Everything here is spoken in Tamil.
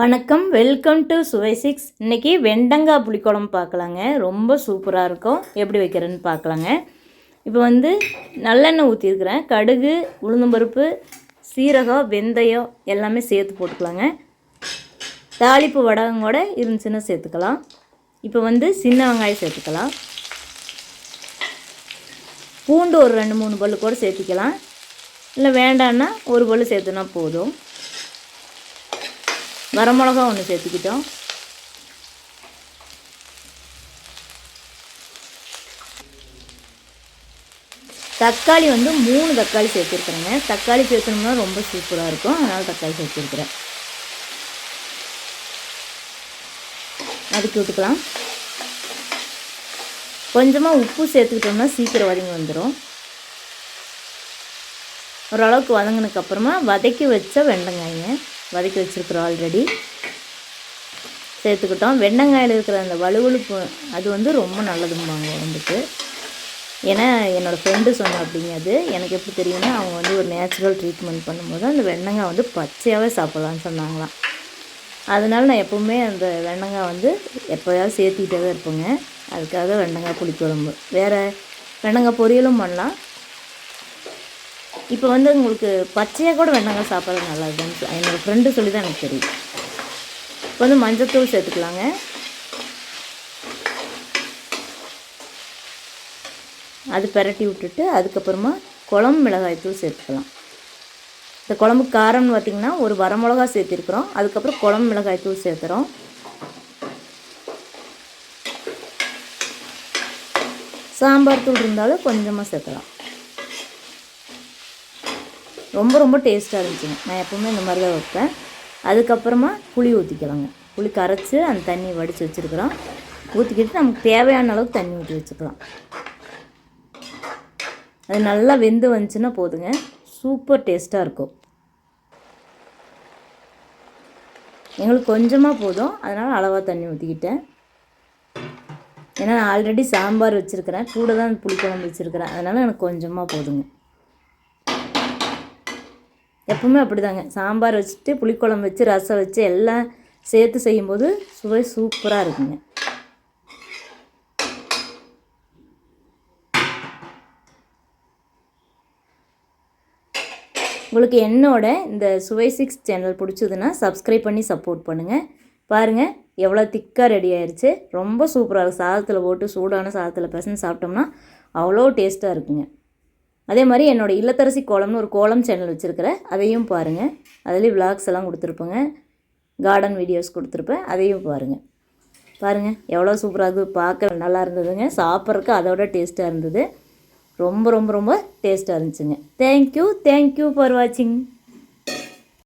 வணக்கம் வெல்கம் டு சுவை சிக்ஸ் இன்றைக்கி வெண்டங்காய் புளிக்குழம்பு பார்க்கலாங்க. ரொம்ப சூப்பராக இருக்கும். எப்படி வைக்கிறேன்னு பார்க்கலாங்க. இப்போ வந்து நல்லெண்ணெய் ஊற்றிருக்கிறேன் கடுகு உளுந்தம்பருப்பு சீரகம் வெந்தயம் எல்லாமே சேர்த்து போட்டுக்கலாங்க. தாளிப்பு வடகம் கூட இருந்துச்சுன்னா சேர்த்துக்கலாம். இப்போ வந்து சின்ன வெங்காயம் சேர்த்துக்கலாம். பூண்டு ஒரு ரெண்டு மூணு பல்லு கூட சேர்த்துக்கலாம். இல்லை வேண்டான்னா ஒரு பல்லு சேர்த்துனா போதும். வரமிளகா ஒன்று சேர்த்துக்கிட்டோம். தக்காளி வந்து மூணு தக்காளி சேர்த்துருக்குறேங்க. தக்காளி சேர்க்கணும்னா ரொம்ப சூப்பராக இருக்கும். அதனால் தக்காளி சேர்த்துருக்குறேன். அதுக்கு விட்டுக்கலாம் கொஞ்சமாக உப்பு சேர்த்துக்கிட்டோம்னா சீக்கிரம் வதங்கி வந்துடும் ஓரளவுக்கு வதங்கினதுக்கப்புறமா வதக்கி வச்ச வெண்டங்காய்ங்க. வதக்கி வச்சுருக்குறோம் ஆல்ரெடி சேர்த்துக்கிட்டோம். வெண்டங்காயில் இருக்கிற அந்த வலுவழுப்பு அது வந்து ரொம்ப நல்லதும்பாங்க உடம்புக்கு. ஏன்னா என்னோடய ஃப்ரெண்டு சொன்ன அப்படிங்க அது. எனக்கு எப்படி தெரியும்னா அவங்க வந்து ஒரு நேச்சுரல் ட்ரீட்மெண்ட் பண்ணும்போது அந்த வெண்டங்காய் வந்து பச்சையாகவே சாப்பிட்லான்னு சொன்னாங்களாம். அதனால நான் எப்போவுமே அந்த வெண்டங்காய் வந்து எப்போயாவது சேர்த்திக்கிட்டே தான் இருப்பேங்க. அதுக்காக வெண்டங்காய் புளிக்குழம்பு. வேறு வெண்டங்காய் பொரியலும் பண்ணலாம். இப்போ வந்து உங்களுக்கு பச்சையாக கூட வெண்டங்காய் சாப்பிட்றது நல்லா இருக்குன்னு என்னோடய ஃப்ரெண்டு சொல்லி தான் எனக்கு தெரியும். இப்போ வந்து மஞ்சத்தூள் சேர்த்துக்கலாங்க. அது பெரட்டி விட்டுட்டு அதுக்கப்புறமா குழம்பு மிளகாய் தூள் சேர்த்துக்கலாம். இந்த குழம்பு காரம்னு பார்த்திங்கன்னா ஒரு வரமிளகா சேர்த்துருக்குறோம். அதுக்கப்புறம் குழம்பு மிளகாய் தூள் சேர்த்துறோம். சாம்பார் தூள் இருந்தாலும் கொஞ்சமாக சேர்க்கலாம் ரொம்ப ரொம்ப டேஸ்ட்டாக இருந்துச்சுங்க. நான் எப்போவுமே இந்த மாதிரி தான் வைப்பேன். அதுக்கப்புறமா புளி ஊற்றிக்கலாங்க புளி கரைச்சி அந்த தண்ணியை வடித்து வச்சுருக்குறோம். ஊற்றிக்கிட்டு நமக்கு தேவையான அளவுக்கு தண்ணி ஊற்றி வச்சுக்கலாம். அது நல்லா வெந்து வந்துச்சுன்னா போதுங்க. சூப்பர் டேஸ்ட்டாக இருக்கும். எங்களுக்கு கொஞ்சமாக போதும். அதனால் அளவாக தண்ணி ஊற்றிக்கிட்டேன் ஏன்னா நான் ஆல்ரெடி சாம்பார் வச்சுருக்கிறேன். கூட தான் புளிக்குழம்பு வச்சுருக்கிறேன். அதனால் எனக்கு கொஞ்சமாக போதுங்க. எப்பவுமே அப்படி தாங்க சாம்பார் வச்சுட்டு புளிக்குழம்பு வச்சு ரசம் வச்சு எல்லாம் சேர்த்து செய்யும்போது சுவை சூப்பராக இருக்குங்க. உங்களுக்கு என்னோட இந்த சுவை சிக்ஸ் சேனல் பிடிச்சதுன்னா சப்ஸ்கிரைப் பண்ணி சப்போர்ட் பண்ணுங்கள் பாருங்கள் எவ்வளோ திக்காக ரெடி ஆயிடுச்சு ரொம்ப சூப்பராக இருக்கும் சாதத்தில் போட்டு சூடான சாதத்தில் பிசைஞ்சு சாப்பிட்டோம்னா அவ்வளோ டேஸ்ட்டாக இருக்குங்க. அதே மாதிரி என்னோடய இல்லத்தரசி கோலம்னு ஒரு கோலம் சேனல் வச்சுருக்கிறேன். அதையும் பாருங்கள் அதுலேயும் விளாக்ஸ் எல்லாம் கொடுத்துருப்பேங்க. கார்டன் வீடியோஸ் கொடுத்துருப்பேன். அதையும் பாருங்கள் பாருங்கள் எவ்வளோ சூப்பராக இருக்குது பார்க்க நல்லா இருந்ததுங்க. சாப்பிட்றதுக்கு அதோட டேஸ்ட்டாக இருந்தது. ரொம்ப ரொம்ப ரொம்ப டேஸ்ட்டாக இருந்துச்சுங்க. தேங்க்யூ தேங்க்யூ ஃபார் வாட்சிங்